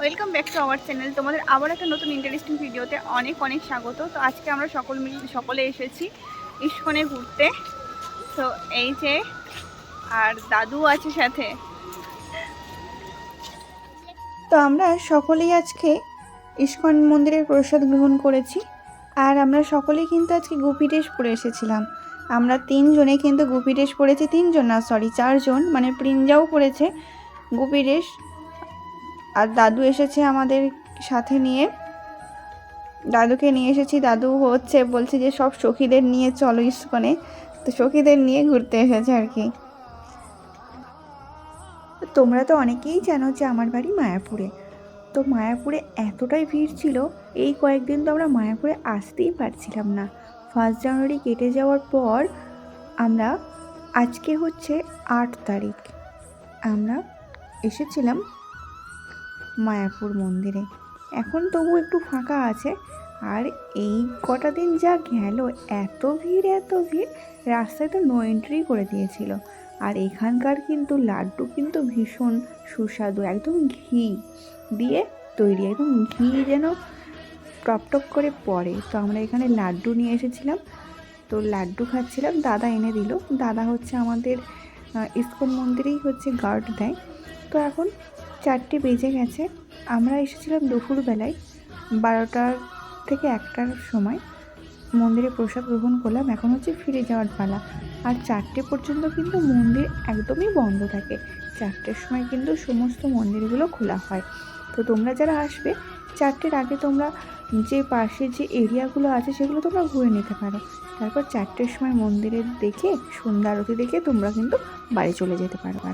Welcome back to our channel তোমাদের আবার একটা নতুন ইন্টারেস্টিং ভিডিওতে অনেক অনেক স্বাগত। তো আজকে আমরা সকল মিল সকলে এসেছি। ইস্কনে ঘুরতে। তো এই যে, আর দাদু আছে সাথে। তো আমরা সকলেই আজকে ইস্কন মন্দিরের প্রসাদ গ্রহণ করেছি। আর আমরা সকলেই কিন্তু আজকে গুপি ড্রেস পরে এসেছিলাম। আমরা তিনজনে কিন্তু গুপি ড্রেস পরেছি তিনজন না সরি চারজন মানে প্রিঞ্জাও পরেছে গুপি ড্রেস আর দাদু এসেছে আমাদের সাথে নিয়ে। দাদুকে নিয়ে এসেছি, দাদু হচ্ছে, বলছে যে সব সখীদের নিয়ে চলো ইস্কনে। তো সখীদের নিয়ে ঘুরতে এসেছে আর কি। তোমরা তো অনেকেই জানো যে আমার বাড়ি মায়াপুরে। তো মায়াপুরে এতটাই ভিড় ছিল, এই কয়েকদিন তো আমরা মায়াপুরে আসতেই পারছিলাম না। ফার্স্ট জানুয়ারি কেটে যাওয়ার পর আমরা, আজকে হচ্ছে আট তারিখ, আমরা এসেছিলাম মায়াপুর মন্দিরে। এখন তবু একটু ফাঁকা আছে। আর এই কটা দিন যা গেল, এত ভিড় এত ভিড়, রাস্তায় তো নো এন্ট্রি করে দিয়েছিল। আর এখানকার কিন্তু লাড্ডু কিন্তু ভীষণ সুস্বাদু, একদম ঘি দিয়ে তৈরি, একদম ঘি যেন টপ টপ করে পড়ে। তো আমরা এখানে লাড্ডু নিয়ে এসেছিলাম, তো লাড্ডু খাচ্ছিলাম, দাদা এনে দিল। দাদা হচ্ছে আমাদের ইস্কন মন্দিরেই হচ্ছে গার্ড দেয়। তো এখন চারটে বেজে গেছে। আমরা এসেছিলাম দুপুরবেলায়, বারোটার থেকে একটার সময়। মন্দিরে প্রসাদ গ্রহণ করলাম, এখন হচ্ছে ফিরে যাওয়ার পালা। আর চারটে পর্যন্ত কিন্তু মন্দির একদমই বন্ধ থাকে। চারটের সময় কিন্তু সমস্ত মন্দিরগুলো খোলা হয়। তো তোমরা যারা আসবে, চারটের আগে তোমরা যে পাশে যে এরিয়াগুলো আছে, সেগুলো তোমরা ঘুরে নিতে পারো। তারপর চারটের সময় মন্দিরে দেখে, সন্ধ্যা আরতি দেখে তোমরা কিন্তু বাড়ি চলে যেতে পারবে।